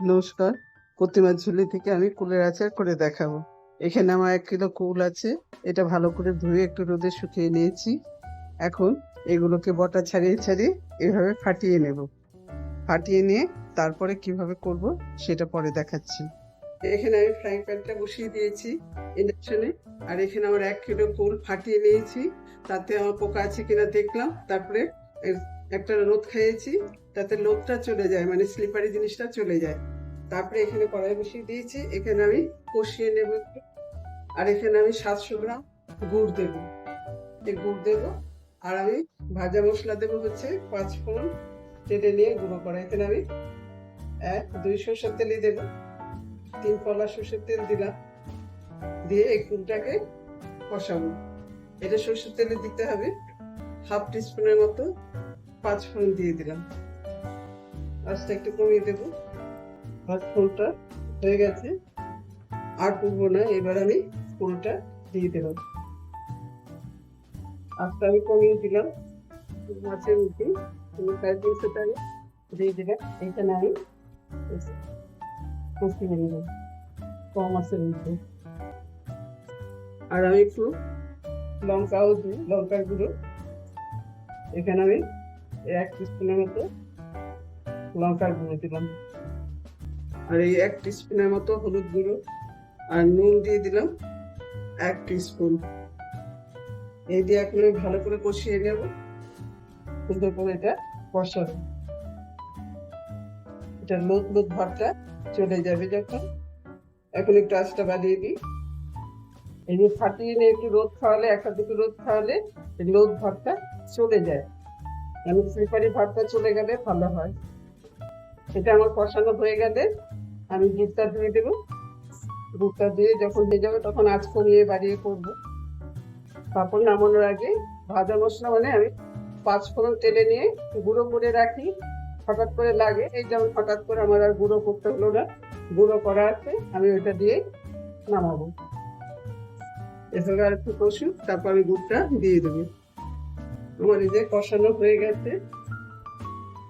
নমস্কার। প্রতিমা ঝুলি থেকে আমি কুলের আচার করে দেখাবো। এখানে আমার এক কিলো কুল আছে। এটা ভালো করে ধুয়ে একটু রোদে শুকিয়ে নিয়েছি। এখন এগুলোকে বটা ছাড়িয়ে ছাড়িয়ে এভাবে ফাটিয়ে নেব। ফাটিয়ে নিয়ে তারপরে কীভাবে করব সেটা পরে দেখাচ্ছি। এখানে আমি ফ্রাইং প্যানটা বসিয়ে দিয়েছি ইন্ডাকশনে। আর এখানে আমার এক কিলো কুল ফাটিয়ে নিয়েছি। তাতে আমার পোকা আছে কিনা দেখলাম। তারপরে একটা রোদ খাইয়েছি, তাতে লোদটা চলে যায় মানে স্লিপারি জিনিসটা চলে যায়। তারপরে এখানে কড়াই বসিয়ে দিয়েছি, এখানে আমি কষিয়ে নেব একটু। আর এখানে আমি সাতশো গ্রাম গুড় দেব। এই গুড় দেব, আর আমি ভাজা মশলা দেবো হচ্ছে পাঁচ ফোড়ন তেলে নিয়ে গুঁড়ো করা। এখানে আমি এক, দুই সর্ষের তেলই দেবো। তিন কলা সর্ষের তেল দিলাম, দিয়ে এই গুড়টাকে কষাবো। এটা সর্ষের তেলে দিতে হবে হাফ টিস্পুনের মতো পাঁচ ফোড়ন দিয়ে দিলাম। আস্তে একটু কমিয়ে দেবো। পাঁচ ফোড়নটা হয়ে গেছে। আর করব না, এবার আমি ফোড়নটা দিয়ে দিলাম। আস্তে আমি কমিয়ে দিলাম। মাছের মধ্যে সাড়ে তিনশো টাকা দিয়ে দিলাম এইখানে আমি কষিয়ে নিলাম, কম মাছের মধ্যে। আর আমি একটু লঙ্কাও দিই, লঙ্কার গুঁড়ো। এখানে আমি এক টিস্পুনের মতো লঙ্কার গুঁড়ো দিলাম। আর এই এক টিস্পুনের মতো হলুদ গুঁড়ো আর নুন দিয়ে দিলাম এক টিস্পুন। এই দিয়ে এখন আমি ভালো করে কষিয়ে নেব। সুন্দর করে এটা কষাবো। এটা লোদ লোদ ভাবটা চলে যাবে যখন। এখন একটু আঁচটা বাড়িয়ে দিই। এই যে ফাটিয়ে নিয়ে একটু রোদ খাওয়ালে একটা দুটো রোদ খাওয়ালে লোদ ভাবটা চলে যায়। আমি স্লিপারি ভাতটা চলে গেলে ভালো হয়। সেটা আমার কষানো হয়ে গেলে আমি দুধটা দিয়ে দেবো। দুধটা দিয়ে যখন হয়ে যাবে তখন আঁচ কমিয়ে বাড়িয়ে করব। তারপর নামানোর আগে ভাজা মশলা মানে আমি পাঁচ ফোড়ন তেলে নিয়ে গুঁড়ো করে রাখি। হঠাৎ করে লাগে। এই যেমন হঠাৎ করে আমার আর গুঁড়ো করতে হলো না। গুঁড়ো করা আছে। আমি ওইটা দিয়ে নামাবো। এভাবে আর একটু কষু তারপর আমি গুড়টা দিয়ে দেবো। এই কষানো হয়ে গেছে।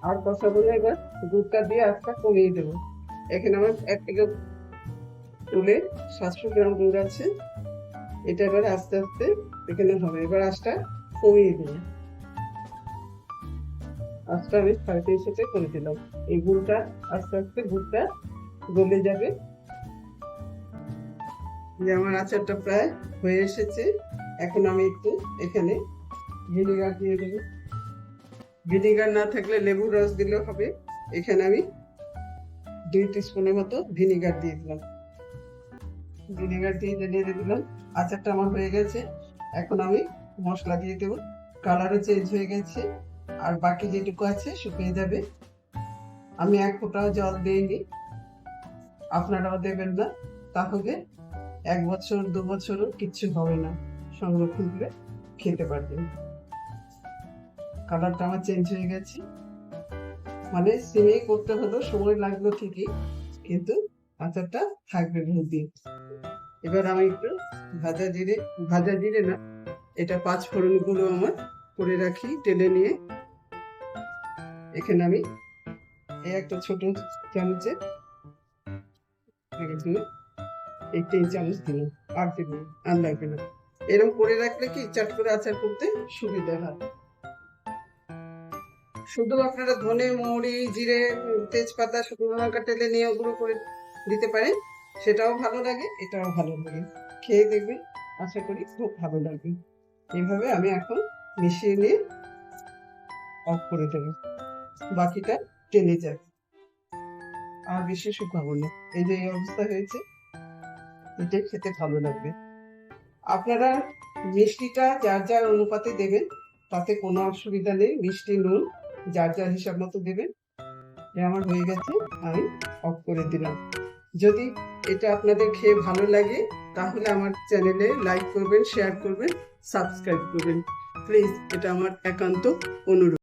আর কষাবো না এবার, দুধটা দিয়ে আস্তে কমিয়ে দেবো। এখানে আমার এক থেকে তুলে সাতশো গ্রাম দুধ আছে। এটা এবার আস্তে আস্তে এখানে হবে। এবার আঁচটা কমিয়ে দেবো। আঁচটা আমি সাড়ে তিনশোতে করে দিলাম। এই গুড়টা আস্তে আস্তে গুড়টা গলে যাবে। যে আমার আচারটা প্রায় হয়ে এসেছে। এখন আমি একটু এখানে ভিনেগার দিয়ে দেবো। ভিনেগার না থাকলে লেবুর রস দিলেও হবে। এখানে আমি দুই টিস্পুনের মতো ভিনেগার দিয়ে দিলাম। ভিনেগার দিয়ে নেড়ে দিলাম। আচারটা আমার হয়ে গেছে। এখন আমি মশলা দিয়ে দেবো। কালারও চেঞ্জ হয়ে গেছে। আর বাকি যেটুকু আছে শুকিয়ে যাবে। আমি এক ফোঁটাও জল দিইনি। আপনারাও দেবেন না। তাহলে এক বছর, দু বছরও কিচ্ছু হবে না। সংরক্ষণ করে খেতে পারবেন। কালারটা আমার চেঞ্জ হয়ে গেছে। মানে সিমে করতে হলো, সময় লাগল ঠিকই, কিন্তু আচারটা থাকবে বহুদিন এবার আমি একটু ভাজা জিরে ভাজা জিরে না, এটা পাঁচ ফোড়নগুলো আমার করে রাখি টেলে নিয়ে। এখানে আমি এই একটা ছোট চামচে এই তিন চামচ দিলাম, আর দিব আর লাগবে না। এরকম করে রাখলে কি, চাট করে আচার করতে সুবিধা হয়। শুধু আপনারা ধনে, মৌরি, জিরে, তেজপাতা, শুকনো লঙ্কা টেলে নিয়ে ওগুলো করে দিতে পারেন। সেটাও ভালো লাগে, এটাও ভালো লাগে। খেয়ে দেখবেন, আশা করি খুব ভালো লাগবে। এইভাবে আমি এখন মিশিয়ে নিয়ে অফ করে দেবো। বাকিটা টেনে যাবে আর বেশি শুকাবো না। এই যে এই অবস্থা হয়েছে, এটা খেতে ভালো লাগবে। আপনারা মিষ্টিটা যার যার অনুপাতে দেবেন, তাতে কোনো অসুবিধা নেই। মিষ্টি, নুন যার যার হিসাব মতো দেবেন। এ আমার হয়ে গেছে, আমি অফ করে দিলাম। যদি এটা আপনাদের খেয়ে ভালো লাগে, তাহলে আমার চ্যানেলে লাইক করবেন শেয়ার করবেন সাবস্ক্রাইব করবেন। প্লিজ এটা আমার একান্ত অনুরোধ।